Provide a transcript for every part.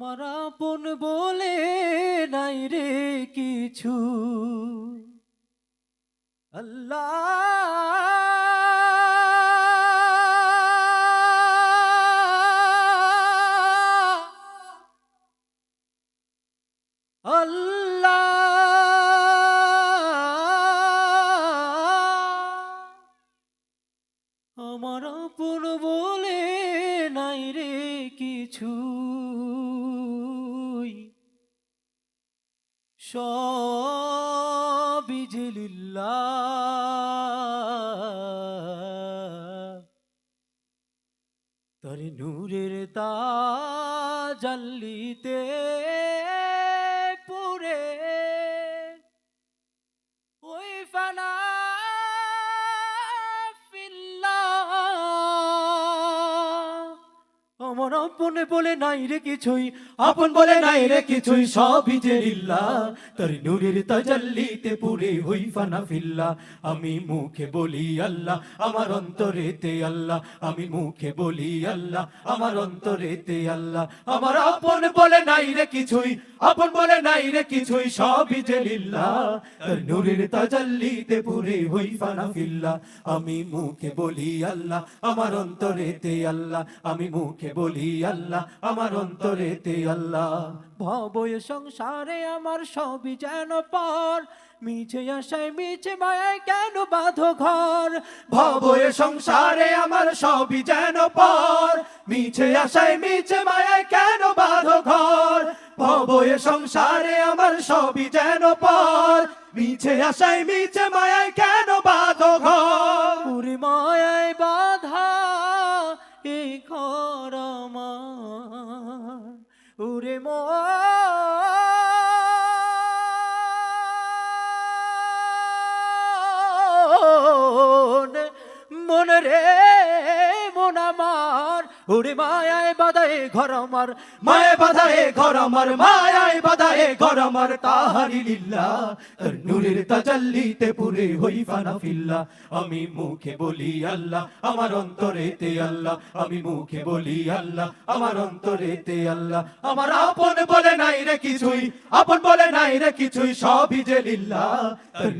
আমার আপন বলে নাই রে কিছু। আল্লাহ। আল্লাহ। আমার আপন বলে নাই রে কিছু। লিল্লাহ তার নূরের তাজাল্লিতে পুরে আমার আপনে বলে নাই রে কিছুই, আপন বলে নাই রে কিছুই, সবই যে লিল্লাহ তার নূরের তাজাল্লিতে পুরে হই ফানা ফিল্লা আমি মুখে বলি আল্লাহ, আমার অন্তরেতে আল্লাহ। আমি মুখে বলি আল্লাহ, আমার অন্তরেতে আল্লাহ। আমার আপন বলে নাই রে কিছুই, আপন বলে নাই রে কিছুই, সবই যে লিল্লাহ তার নূরের তাজাল্লিতে পুরে হই ফানা ফিল্লা আমি মুখে বলি আল্লাহ, আমার অন্তরেতে আল্লাহ। আমি মুখে বলি আল্লাহ আমার অন্তরেতে আল্লাহ। ভবয় সংসারে আমার সবই যেন পর মিছে আশায় মিছে মায়ায় কেন বাঁধো ঘর? ভবয় সংসারে আমার সবই যেন পর মিছে আশায় মিছে মায়ায় কেন বাঁধো ঘর? ভবয় সংসারে আমার সবই যেন পর মিছে আশায় মিছে মায়ায় কেন বাঁধো ঘর? পুরি মায়ায় এই ঘর উরে মন ওরে মায়ায় বাদায় ঘর আমার মায় বাধায় ঘর আমার, মায়ায় বাধায় ঘর আমার, তাহারি লিল্লা নূরের তাজাল্লিতে পুরে হই ফানা ফিল্লা আমি মুখে বলি আল্লাহ, আমার অন্তরেতে আল্লাহ। আমি মুখে বলি আল্লাহ, আমার অন্তরেতে আল্লাহ। আমার আপন বলে নাই রে কিছুই, আপন বলে নাই রে কিছুই, সবই যে লিল্লা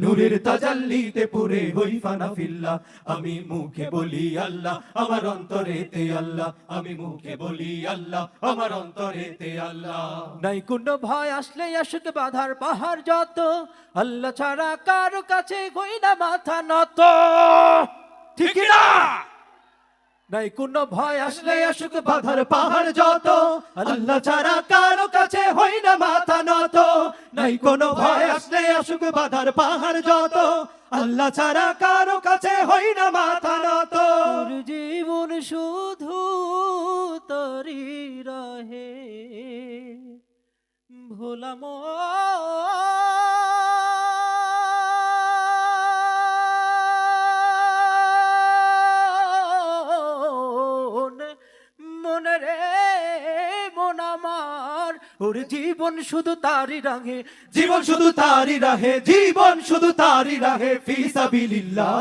নূরের তাজাল্লিতে পুরে হই ফানা ফিল্লা আমি মুখে বলি আল্লাহ, আমার অন্তরেতে আল্লাহ। আমি মুখে বলি আল্লাহ আমার অন্তরেতে আল্লাহ। নাই কোন ভয় আসলে আসুক বাধার পাহাড় যত আল্লাহ ছাড়া কারও কাছে হই না মাথা নত। ঠিক না? নাই কোন ভয় আসলে আসুক বাধার পাহাড় যত আল্লাহ ছাড়া কারও কাছে হই না মাথা নত। নাই কোন ভয় আসলে আসুক বাধার পাহাড় যত আল্লাহ ছাড়া কারও কাছে হই না মাথা নত। জীবন শুধু তরি রহে। ভোলা মনে ওর জীবন শুধু তারি রাঙে জীবন শুধু তারি রাহে, জীবন শুধু তারি রাহে ফিসাবিলিল্লাহ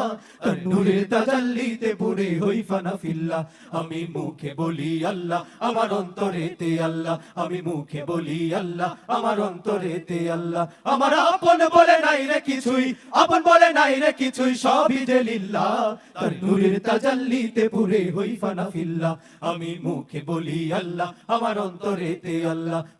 নূরের তাজাল্লিতে পুরে হই ফানা ফিল্লা আমি মুখে বলি আল্লাহ, আমার অন্তরেতে আল্লাহ, আমি মুখে বলি আল্লাহ, আমার অন্তরেতে আল্লাহ। আমার আপন বলে নাই রে কিছুই, আপন বলে নাই রে কিছুই, সবই যে লিল্লাহ তার তাজাল্লিতে পুরে হই ফানা ফিল্লা আমি মুখে বলি আল্লাহ, আমার অন্তরেতে আল্লাহ